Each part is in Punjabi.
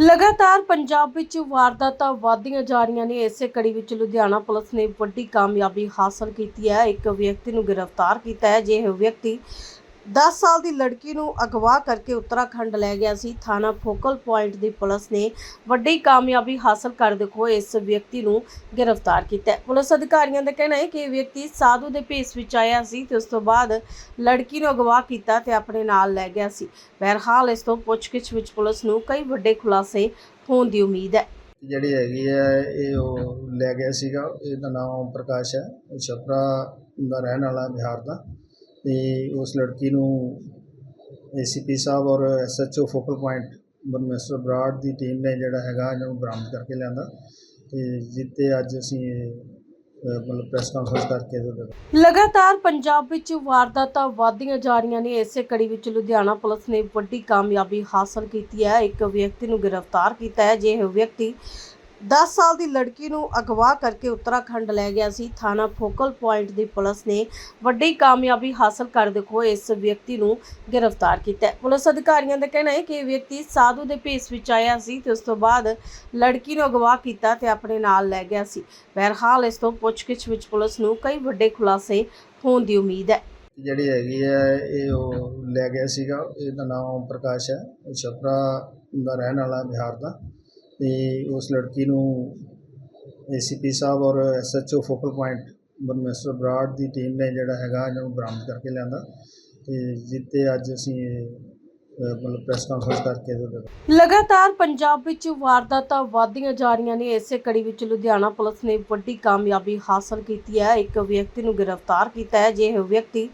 ਲਗਾਤਾਰ ਪੰਜਾਬ ਵਿੱਚ ਵਾਰਦਾਤਾਂ ਵਧਦੀਆਂ ਜਾ ਰਹੀਆਂ ਨੇ। ਇਸੇ ਕੜੀ ਵਿੱਚ ਲੁਧਿਆਣਾ ਪੁਲਿਸ ਨੇ ਵੱਡੀ ਕਾਮਯਾਬੀ ਹਾਸਲ ਕੀਤੀ ਹੈ। ਇੱਕ ਵਿਅਕਤੀ ਨੂੰ ਗ੍ਰਿਫਤਾਰ ਕੀਤਾ ਹੈ ਜੇ ਇਹ ਵਿਅਕਤੀ 10 ਸਾਲ ਦੀ ਲੜਕੀ ਨੂੰ ਅਗਵਾ ਕਰਕੇ ਉੱਤਰਾਖੰਡ ਲੈ ਗਿਆ ਸੀ। ਥਾਣਾ ਫੋਕਲ ਪੁਆਇੰਟ ਦੀ ਪੁਲਿਸ ਨੇ ਵੱਡੀ ਕਾਮਯਾਬੀ ਹਾਸਲ ਕਰਦੇ ਹੋਏ ਇਸ ਵਿਅਕਤੀ ਨੂੰ ਗ੍ਰਿਫਤਾਰ ਕੀਤਾ ਪੁਲਿਸ ਅਧਿਕਾਰੀਆਂ ਦਾ ਕਹਿਣਾ ਹੈ ਕਿ ਇਹ ਵਿਅਕਤੀ ਸਾਧੂ ਦੇ ਭੇਸ ਵਿੱਚ ਆਇਆ ਸੀ ਤੇ ਉਸ ਤੋਂ ਬਾਅਦ ਲੜਕੀ ਨੂੰ ਅਗਵਾ ਕੀਤਾ ਤੇ ਆਪਣੇ ਨਾਲ ਲੈ ਗਿਆ ਸੀ। ਬਹਰਹਾਲ, ਇਸ ਤੋਂ ਪੁੱਛਗਿੱਛ ਵਿੱਚ ਪੁਲਿਸ ਨੂੰ ਕਈ ਵੱਡੇ ਖੁਲਾਸੇ ਹੋਣ ਦੀ ਉਮੀਦ ਹੈ। ਜਿਹੜੀ ਹੈਗੀ ਹੈ ਇਹ ਉਹ ਲੈ ਗਿਆ ਸੀਗਾ। ਇਹਦਾ ਨਾਮ ਪ੍ਰਕਾਸ਼ ਹੈ। ਛਪਰਾ ਦਾ ਰਹਿਣ ਵਾਲਾ ਬਿਹਾਰ ਦਾ। ਤੇ ਉਸ ਲੜਕੀ ਨੂੰ ਏਸੀਪੀ ਸਾਹਿਬ ਔਰ ਐਸਐਚਓ ਫੋਕਲ ਪੁਆਇੰਟ ਬਰਮਿਸਟਰ ਬਰਾੜ ਦੀ ਟੀਮ ਨੇ ਜਿਹੜਾ ਹੈਗਾ ਇਹਨਾਂ ਨੂੰ ਬਰਾਮਦ ਕਰਕੇ ਲਿਆਂਦਾ ਤੇ ਜਿੱਤੇ ਅੱਜ ਅਸੀਂ ਮਤਲਬ ਪ੍ਰੈਸ ਕਾਨਫਰੰਸ ਕਰਕੇ ਲਗਾਤਾਰ ਪੰਜਾਬ ਵਿੱਚ ਵਾਰਦਾਤਾਂ ਵਧਦੀਆਂ ਜਾ ਰਹੀਆਂ ਨੇ, ਇਸੇ ਕੜੀ ਵਿੱਚ ਲੁਧਿਆਣਾ ਪੁਲਿਸ ਨੇ ਵੱਡੀ ਕਾਮਯਾਬੀ ਹਾਸਲ ਕੀਤੀ ਹੈ। ਇੱਕ ਵਿਅਕਤੀ ਨੂੰ ਗ੍ਰਿਫਤਾਰ ਕੀਤਾ ਹੈ, ਜੇ ਇਹ ਵਿਅਕਤੀ 10 ਸਾਲ ਦੀ ਲੜਕੀ ਨੂੰ ਅਗਵਾ ਕਰਕੇ ਉੱਤਰਾਖੰਡ ਲੈ ਗਿਆ ਸੀ। ਥਾਣਾ ਫੋਕਲ ਪੁਆਇੰਟ ਦੀ ਪੁਲਿਸ ਨੇ ਵੱਡੀ ਕਾਮਯਾਬੀ ਹਾਸਲ ਕਰਦੇ ਹੋਏ ਇਸ ਵਿਅਕਤੀ ਨੂੰ ਗ੍ਰਿਫਤਾਰ ਕੀਤਾ ਪੁਲਿਸ ਅਧਿਕਾਰੀਆਂ ਦਾ ਕਹਿਣਾ ਹੈ ਕਿ ਇਹ ਵਿਅਕਤੀ ਸਾਧੂ ਦੇ ਭੇਸ ਵਿੱਚ ਆਇਆ ਸੀ ਤੇ ਉਸ ਤੋਂ ਬਾਅਦ ਲੜਕੀ ਨੂੰ ਅਗਵਾ ਕੀਤਾ ਤੇ ਆਪਣੇ ਨਾਲ ਲੈ ਗਿਆ ਸੀ। ਬਹਰਹਾਲ ਇਸ ਤੋਂ ਪੁੱਛਗਿੱਛ ਵਿੱਚ ਪੁਲਿਸ ਨੂੰ ਕਈ ਵੱਡੇ ਖੁਲਾਸੇ ਹੋਣ ਦੀ ਉਮੀਦ ਹੈ। ਜਿਹੜੀ ਹੈਗੀ ਹੈ, ਇਹ ਉਹ ਲੈ ਗਿਆ ਸੀਗਾ। ਇਹਦਾ ਨਾਮ ਪ੍ਰਕਾਸ਼ ਹੈ। ਛਪਰਾ ਦਾ ਰਹਿਣ ਵਾਲਾ ਬਿਹਾਰ ਦਾ। ਤੇ ਉਸ ਲੜਕੀ ਨੂੰ ਏਸੀਪੀ ਸਾਹਿਬ ਔਰ ਐਸਐਚਓ ਫੋਕਲ ਪੁਆਇੰਟ ਬਰਮਿਸਟਰ ਬਰਾੜ ਦੀ ਟੀਮ ਨੇ ਜਿਹੜਾ ਹੈਗਾ ਇਹਨਾਂ ਨੂੰ ਬਰਾਮਦ ਕਰਕੇ ਲਿਆਂਦਾ ਤੇ ਜਿੱਤੇ ਅੱਜ ਅਸੀਂ ਮਤਲਬ ਪ੍ਰੈਸ ਕਾਨਫਰੰਸ ਕਰਕੇ ਲਗਾਤਾਰ ਪੰਜਾਬ ਵਿੱਚ ਵਾਰਦਾਤਾਂ ਵਧਦੀਆਂ ਜਾ ਰਹੀਆਂ ਨੇ, ਇਸੇ ਕੜੀ ਵਿੱਚ ਲੁਧਿਆਣਾ ਪੁਲਿਸ ਨੇ ਵੱਡੀ ਕਾਮਯਾਬੀ ਹਾਸਲ ਕੀਤੀ ਹੈ। ਇੱਕ ਵਿਅਕਤੀ ਨੂੰ ਗ੍ਰਿਫਤਾਰ ਕੀਤਾ ਹੈ, ਜੇ ਇਹ ਵਿਅਕਤੀ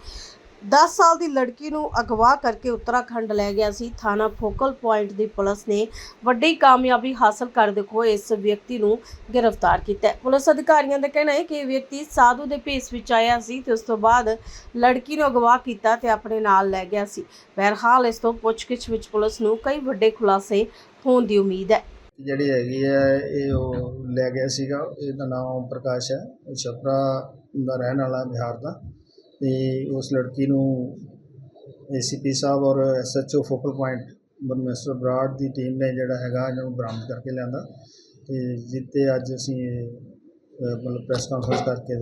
10 ਸਾਲ ਦੀ ਲੜਕੀ ਨੂੰ ਅਗਵਾ ਕਰਕੇ ਉੱਤਰਾਖੰਡ ਲੈ ਗਿਆ ਸੀ। ਥਾਣਾ ਫੋਕਲ ਪੁਆਇੰਟ ਦੀ ਪੁਲਿਸ ਨੇ ਵੱਡੀ ਕਾਮਯਾਬੀ ਹਾਸਲ ਕਰਦੇ ਹੋਏ ਇਸ ਵਿਅਕਤੀ ਨੂੰ ਗ੍ਰਿਫਤਾਰ ਕੀਤਾ ਪੁਲਿਸ ਅਧਿਕਾਰੀਆਂ ਦਾ ਕਹਿਣਾ ਹੈ ਕਿ ਇਹ ਵਿਅਕਤੀ ਸਾਧੂ ਦੇ ਭੇਸ ਵਿੱਚ ਆਇਆ ਸੀ ਤੇ ਉਸ ਤੋਂ ਬਾਅਦ ਲੜਕੀ ਨੂੰ ਅਗਵਾ ਕੀਤਾ ਤੇ ਆਪਣੇ ਨਾਲ ਲੈ ਗਿਆ ਸੀ। ਬਹਰਹਾਲ ਇਸ ਤੋਂ ਪੁੱਛਗਿੱਛ ਵਿੱਚ ਪੁਲਿਸ ਨੂੰ ਕਈ ਵੱਡੇ ਖੁਲਾਸੇ ਹੋਣ ਦੀ ਉਮੀਦ ਹੈ। ਜਿਹੜੀ ਹੈਗੀ ਹੈ, ਇਹ ਉਹ ਲੈ ਗਿਆ ਸੀਗਾ। ਇਹਦਾ ਨਾਮ ਪ੍ਰਕਾਸ਼ ਹੈ। ਛਪਰਾ ਦਾ ਰਹਿਣ ਵਾਲਾ ਬਿਹਾਰ ਦਾ। ਤੇ ਉਸ ਲੜਕੀ ਨੂੰ ਏਸੀਪੀ ਸਾਹਿਬ ਔਰ ਐਸਐਚਓ ਫੋਕਲ ਪੁਆਇੰਟ ਬਰਮਿਸਟਰ ਬਰਾੜ ਦੀ ਟੀਮ ਨੇ ਜਿਹੜਾ ਹੈਗਾ ਇਹਨਾਂ ਨੂੰ ਬਰਾਮਦ ਕਰਕੇ ਲਿਆਂਦਾ ਤੇ ਜਿੱਤੇ ਅੱਜ ਅਸੀਂ ਮਤਲਬ ਪ੍ਰੈਸ ਕਾਨਫਰੰਸ ਕਰਕੇ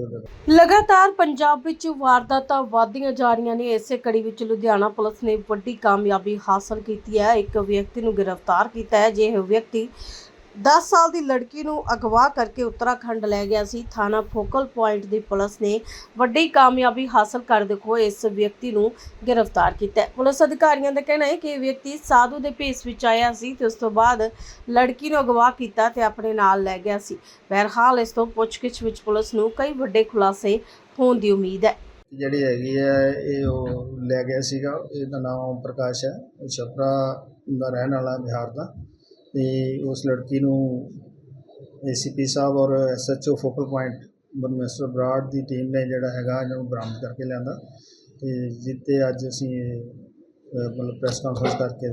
ਲਗਾਤਾਰ ਪੰਜਾਬ ਵਿੱਚ ਵਾਰਦਾਤਾਂ ਵਧਦੀਆਂ ਜਾ ਰਹੀਆਂ ਨੇ, ਇਸੇ ਕੜੀ ਵਿੱਚ ਲੁਧਿਆਣਾ ਪੁਲਿਸ ਨੇ ਵੱਡੀ ਕਾਮਯਾਬੀ ਹਾਸਲ ਕੀਤੀ ਹੈ। ਇੱਕ ਵਿਅਕਤੀ ਨੂੰ ਗ੍ਰਿਫਤਾਰ ਕੀਤਾ ਹੈ, ਜੇ ਇਹ ਵਿਅਕਤੀ 10 ਸਾਲ ਦੀ ਲੜਕੀ ਨੂੰ ਅਗਵਾ ਕਰਕੇ ਉੱਤਰਾਖੰਡ ਲੈ ਗਿਆ ਸੀ। ਥਾਣਾ ਫੋਕਲ ਪੁਆਇੰਟ ਦੀ ਪੁਲਿਸ ਨੇ ਵੱਡੀ ਕਾਮਯਾਬੀ ਹਾਸਲ ਕਰਦੇ ਹੋਏ ਇਸ ਵਿਅਕਤੀ ਨੂੰ ਗ੍ਰਿਫਤਾਰ ਕੀਤਾ ਪੁਲਿਸ ਅਧਿਕਾਰੀਆਂ ਦਾ ਕਹਿਣਾ ਹੈ ਕਿ ਇਹ ਵਿਅਕਤੀ ਸਾਧੂ ਦੇ ਭੇਸ ਵਿੱਚ ਆਇਆ ਸੀ ਤੇ ਉਸ ਤੋਂ ਬਾਅਦ ਲੜਕੀ ਨੂੰ ਅਗਵਾ ਕੀਤਾ ਤੇ ਆਪਣੇ ਨਾਲ ਲੈ ਗਿਆ ਸੀ। ਬਹਰਹਾਲ ਇਸ ਤੋਂ ਪੁੱਛਗਿੱਛ ਵਿੱਚ ਪੁਲਿਸ ਨੂੰ ਕਈ ਵੱਡੇ ਖੁਲਾਸੇ ਹੋਣ ਦੀ ਉਮੀਦ ਹੈ। ਜਿਹੜੀ ਹੈਗੀ ਹੈ, ਇਹ ਉਹ ਲੈ ਗਿਆ ਸੀਗਾ। ਇਹਦਾ ਨਾਮ ਪ੍ਰਕਾਸ਼ ਹੈ। ਛਪਰਾ ਦਾ ਰਹਿਣ ਵਾਲਾ ਬਿਹਾਰ ਦਾ। ਤੇ ਉਸ ਲੜਕੀ ਨੂੰ ਏਸੀਪੀ ਸਾਹਿਬ ਔਰ ਐਸਐਚਓ ਫੋਕਲ ਪੁਆਇੰਟ ਬਰਮਿਸਟਰ ਬਰਾੜ ਦੀ ਟੀਮ ਨੇ ਜਿਹੜਾ ਹੈਗਾ ਇਹਨਾਂ ਨੂੰ ਬਰਾਮਦ ਕਰਕੇ ਲਿਆਂਦਾ ਤੇ ਜਿੱਤੇ ਅੱਜ ਅਸੀਂ ਮਤਲਬ ਪ੍ਰੈਸ ਕਾਨਫਰੰਸ ਕਰਕੇ